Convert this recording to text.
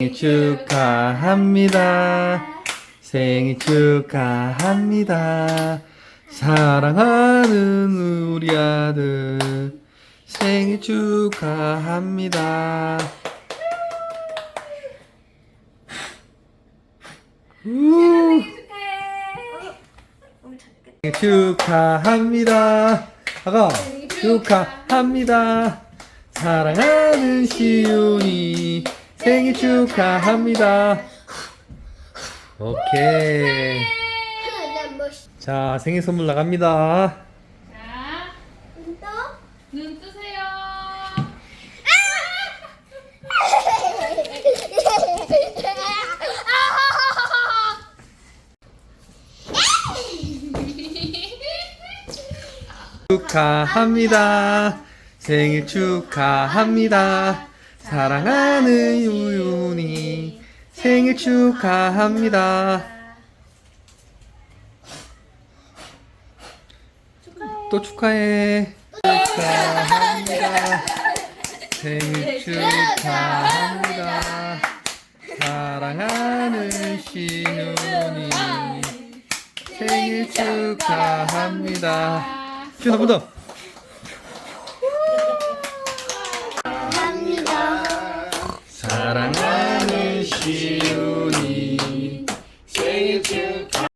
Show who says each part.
Speaker 1: 생일 축하합니다. 생일 축하합니다. 사랑하는 우리 아들 생일 축하합니다. 우! 생일 축하합니다. 아가 축하합니다. 사랑하는 시윤이 생일 축하합니다. 오케이. 자, 생일 선물 나갑니다.
Speaker 2: 자, 눈 뜨세요.
Speaker 1: 축하합니다. 생일 축하합니다. 사랑하는 유윤이 생일 축하합니다. 또 축하해. 축하합니다. 생일 축하합니다. 사랑하는 신윤이 생일 축하합니다. 시윤 한번 더. 사랑하는 시윤이 생일 축